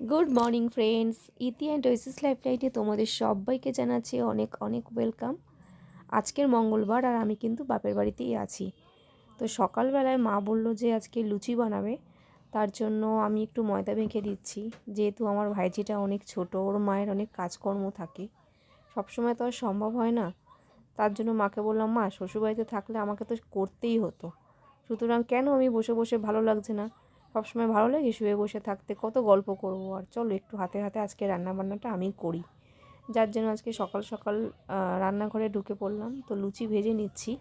Good morning friends Iti and Oasis life লাইটে তোমাদের সবাইকে জানাচ্ছি অনেক অনেক ওয়েলকাম আজকের মঙ্গলবার আর আমি কিন্তু বাপের বাড়িতেই আছি। তো সকালবেলায় মা বলল যে আজকে লুচি বানাবে, তার জন্য আমি একটু ময়দা মেখে দিচ্ছি। যেহেতু আমার ভাইজিটা অনেক ছোট, ওর মায়ের অনেক কাজকর্ম থাকে। সবসময় তো আর সম্ভব হয় না। তার জন্য মাকে বললাম, মা, শ্বশুরবাড়িতে থাকলে আমাকে তো করতেই হতো। সুতরাং কেন আমি বসে বসে ভালো লাগছে না? সবসময় ভালো লাগে শুয়ে বসে থাকতে। কত গল্প করব আর। চলো একটু হাতে হাতে আজকে রান্নাবান্নাটা আমি করি। যার জন্য আজকে সকাল সকাল রান্নাঘরে ঢুকে পড়লাম। তো লুচি ভেজে নিচ্ছি।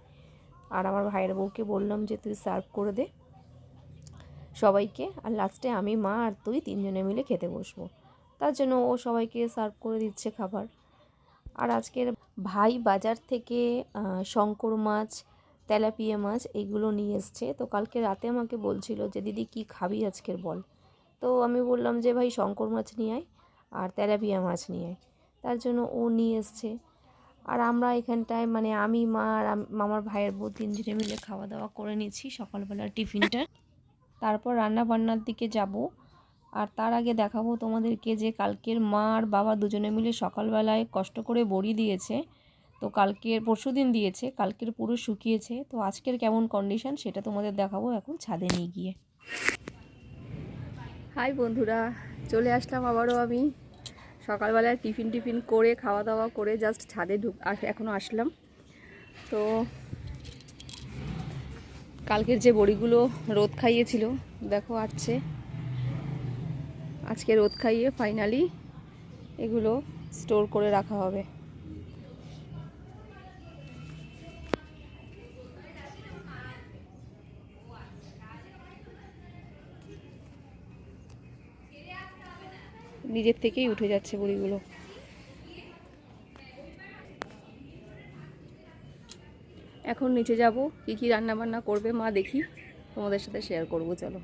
আর আমার ভাইয়ের বউকে বললাম যে, তুই সার্ভ করে দে সবাইকে। আর লাস্টে আমি, মা আর তুই তিনজনে মিলে খেতে বসবো। তার জন্য ও সবাইকে সার্ভ করে দিচ্ছে খাবার। আর আজকের ভাই বাজার থেকে শঙ্কর মাছ তেলাপিয়া মাছ এগুলো নিয়ে এসছে। তো কালকে রাতে আমাকে বলছিল যে, দিদি, কি খাবি আজকের বল? তো আমি বললাম যে, ভাই, শঙ্কর মাছ নিয়ে আয় আর তেলাপিয়া মাছ নিয়ে আয়। তার জন্য ও নিয়ে এসছে। আর আমরা এখানটায় মানে আমি, মা আর আমার ভাইয়ের বউ তিনজনে মিলে খাওয়া দাওয়া করে নিয়েছি সকালবেলার টিফিনটা। তারপর রান্না বান্নার দিকে যাব। আর তার আগে দেখাবো তোমাদেরকে যে, কালকের মা আর বাবা দুজনে মিলে সকালবেলায় কষ্ট করে বড়ি দিয়েছে। তো কালকের, পরশু দিন দিয়েছে, কালকের পুরো শুকিয়েছে, তো আজকের কেমন কন্ডিশন সেটা তোমাদের দেখাবো এখন ছাদে নিয়ে গিয়ে। হাই বন্ধুরা, চলে আসলাম আবারও আমি। সকালবেলায় টিফিন টিফিন করে, খাওয়া দাওয়া করে জাস্ট ছাদে ঢুক এখনও আসলাম। তো কালকের যে বড়িগুলো রোদ খাইয়েছিল, দেখো আছে আজকে রোদ খাইয়ে ফাইনালি এগুলো স্টোর করে রাখা হবে। নিজের থেকেই উঠে যাচ্ছে বুড়িগুলো। এখন নিচে যাব, কি কি রান্না বান্না করবে মা দেখি, তোমাদের সাথে শেয়ার করব, চলো।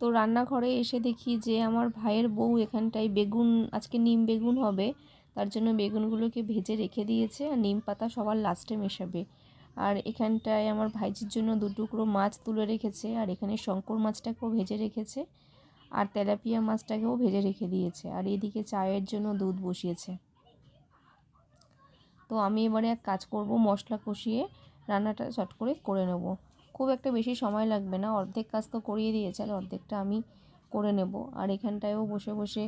তো রান্নাঘরে এসে দেখি যে আমার ভাইয়ের বউ এখানটায় বেগুন, আজকে নিম বেগুন হবে, তার জন্য বেগুনগুলোকে ভেজে রেখে দিয়েছে, আর নিম পাতা সবার লাস্টে মেশাবে। আর এখানটায় আমার ভাইজির জন্য দু টুকরো মাছ তুলে রেখেছে, আর এখানে শঙ্কর মাছটাকেও ভেজে রেখেছে। আর তেলাপিয়া মাছটাকেও ভেজে রেখে দিয়েছে আর এদিকে চায়ের জন্য দুধ বসিয়েছে। তো আমি এবারে এক কাজ করব, মশলা কষিয়ে রান্নাটা চট করে করে নেব। খুব একটা বেশি সময় লাগবে না, অর্ধেক কাজ তো করিয়ে দিয়েছে, আর অর্ধেকটা আমি করে নেব। আর এখানটায়ও বসে বসে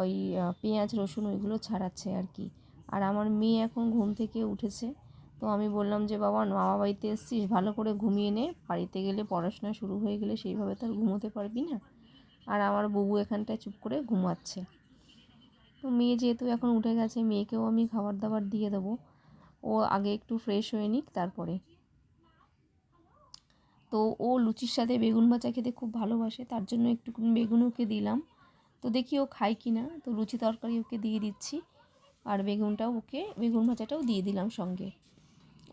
ওই পেঁয়াজ, রসুন ওইগুলো ছাড়াচ্ছে আর কি। আর আমার মেয়ে এখন ঘুম থেকে উঠেছে, তো আমি বললাম যে, বাবা, মামা বাড়িতে এসছিস? ভালো করে ঘুমিয়ে নে। বাড়িতে গেলে পড়াশোনা শুরু হয়ে গেলে সেইভাবে তো আর ঘুমোতে পারবি না। আর আমার বুবু এখানটায় চুপ করে ঘুমাচ্ছে। তো মেয়ে যেহেতু এখন উঠে গেছে, মেয়েকেও আমি খাবার দাবার দিয়ে দেবো। ও আগে একটু ফ্রেশ হয়ে নিক তারপরে। তো ও লুচির সাথে বেগুন ভাজা খেতে খুব ভালোবাসে, তার জন্য একটুখানি বেগুন ওকে দিলাম। তো দেখি ও খায় কি না তো লুচি তরকারি ওকে দিয়ে দিচ্ছি। আর বেগুনটাও ওকে, বেগুন ভাজাটাও দিয়ে দিলাম সঙ্গে।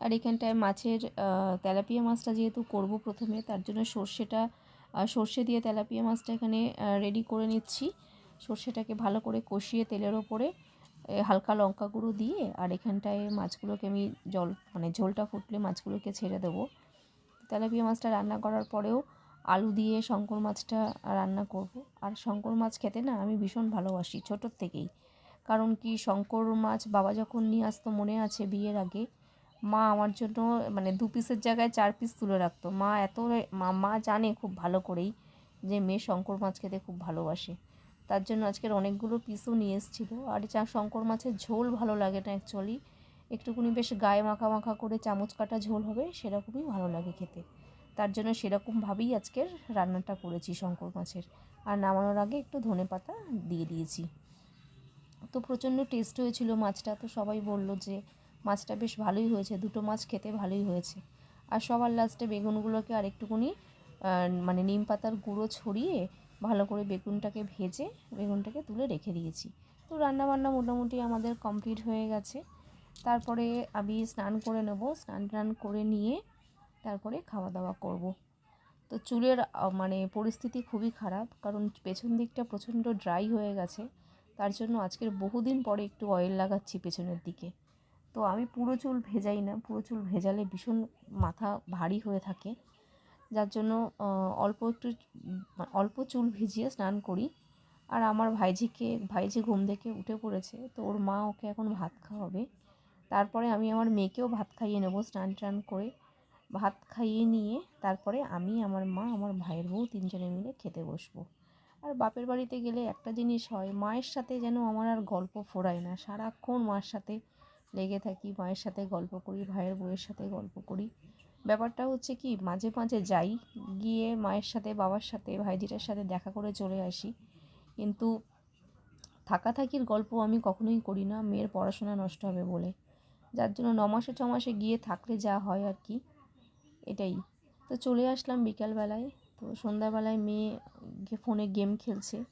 আর এখানটায় মাছের তেলাপিয়া মাছটা যেহেতু করব প্রথমে, তার জন্য সর্ষেটা সর্ষে দিয়ে তেলাপিয়া মাছটা এখানে রেডি করে নিচ্ছি। সর্ষেটাকে ভালো করে কষিয়ে তেলের ওপরে হালকা লঙ্কা গুঁড়ো দিয়ে, আর এখানটায় মাছগুলোকে আমি জল মানে ঝোলটা ফুটলে মাছগুলোকে ছেড়ে দেবো। তেলাপিয়া মাছটা রান্না করার পরেও আলু দিয়ে শঙ্কর মাছটা রান্না করব। আর শঙ্কর মাছ খেতে না আমি ভীষণ ভালোবাসি, ছোটোর থেকেই। কারণ কি, শঙ্কর মাছ বাবা যখন নিয়ে আসতো মনে আছে বিয়ের আগে মা আমার জন্য মানে দু পিসের জায়গায় চার পিস তুলে রাখতো। মা এত মা মা জানে খুব ভালো করেই যে মেয়ে শঙ্কর মাছ খেতে খুব ভালোবাসে। তার জন্য আজকের অনেকগুলো পিসও নিয়ে এসেছিল। আর চা, শঙ্কর মাছের ঝোল ভালো লাগে না অ্যাকচুয়ালি একটুকুনি বেশ গায়ে মাখা মাখা করে চামচ কাটা ঝোল হবে, সেরকমই ভালো লাগে খেতে। তার জন্য সেরকমভাবেই আজকের রান্নাটা করেছি শঙ্কর মাছের। আর নামানোর আগে একটু ধনে পাতা দিয়ে দিয়েছি। তো প্রচণ্ড টেস্ট হয়েছিল মাছটা। তো সবাই বলল যে মাছটা বেশ ভালোই হয়েছে, দুটো মাছ খেতে ভালোই হয়েছে। আর সবার লাস্টে বেগুনগুলোকে আর একটুকুনি মানে নিম পাতার গুঁড়ো ছড়িয়ে ভালো করে বেগুনটাকে ভেজে বেগুনটাকে তুলে রেখে দিয়েছি। তো রান্নাবান্না মোটামুটি আমাদের কমপ্লিট হয়ে গেছে। তারপরে আমি স্নান করে নেব, স্নান টান করে নিয়ে তারপরে খাওয়া দাওয়া করব। তো চুলের মানে পরিস্থিতি খুবই খারাপ, কারণ পেছন দিকটা প্রচণ্ড ড্রাই হয়ে গেছে। তার জন্য আজকের বহুদিন পরে একটু অয়েল লাগাচ্ছি পেছনের দিকে। তো আমি পুরো চুল ভেজাই না, পুরো চুল ভেজালে ভীষণ মাথা ভারী হয়ে থাকে। যার জন্য অল্প একটু অল্প চুল ভিজিয়ে স্নান করি। আর আমার ভাইঝিকে ভাইঝি ঘুম থেকে উঠে পড়েছে, তো ওর মা ওকে এখন ভাত খাওয়াবে। তারপরে আমি আমার মেয়েকেও ভাত খাইয়ে নেব স্নান টান করে। ভাত খাইয়ে নিয়ে তারপরে আমি আমার মা, আমার ভাইয়ের বউ তিনজনে মিলে খেতে বসবো। আর বাপের বাড়িতে গেলে একটা জিনিস হয়, মায়ের সাথে যেন আমার আর গল্প ফোরায় না, সারাক্ষণ মার সাথে লেগে থাকি, মায়ের সাথে গল্প করি, ভাইয়ের বউয়ের সাথে গল্প করি। ব্যাপারটা হচ্ছে কি, মাঝে মাঝে যাই, গিয়ে মায়ের সাথে, বাবার সাথে, ভাইজিটার সাথে দেখা করে চলে আসি। কিন্তু থাকাথাকির গল্প আমি কখনোই করি না, মেয়ের পড়াশোনা নষ্ট হবে বলে। যার জন্য ন মাসে ছ মাসে গিয়ে থাকলে যা হয় আর কি, এটাই। তো চলে আসলাম বিকালবেলায়, তো সন্ধ্যাবেলায় মেয়ে ফোনে গেম খেলছে,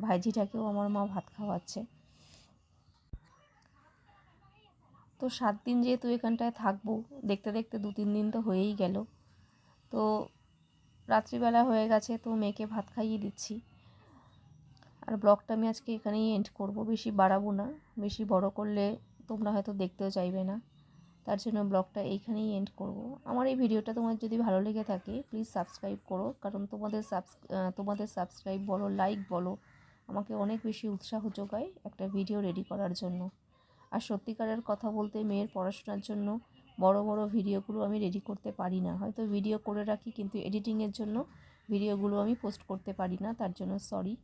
ভাইজিটাকেও, আমার মা ভাত খাওয়াচ্ছে। তো সাত দিন যেহেতু এখানটায় থাকব, দেখতে দেখতে দু তিন দিন তো হয়েই গেল। তো রাত্রিবেলা হয়ে গেছে, তো মেয়েকে ভাত খাইয়ে দিচ্ছি। আর ব্লগটা আমি আজকে এখানেই এন্ড করব। বেশি বাড়াবো না, বেশি বড় করলে তোমরা হয়তো দেখতেও চাইবে না। তার জন্য ব্লগটা এইখানেই এন্ড করব। আমার এই ভিডিওটা তোমার যদি ভালো লেগে থাকে প্লিজ সাবস্ক্রাইব করো। কারণ তোমাদের সাবস তোমাদের সাবস্ক্রাইব বলো লাইক বলো, আমাকে অনেক বেশি উৎসাহ যোগায় একটা ভিডিও রেডি করার জন্য। আর সত্যিকারের কথা বলতে মেয়ের পড়াশোনার জন্য বড় বড় ভিডিওগুলো আমি রেডি করতে পারি না। হয়তো ভিডিও করে রাখি, কিন্তু এডিটিংয়ের জন্য ভিডিওগুলো আমি পোস্ট করতে পারি না, তার জন্য সরি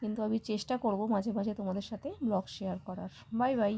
কিন্তু আমি চেষ্টা করব মাঝে মাঝে তোমাদের সাথে ব্লগ শেয়ার করার। Bye bye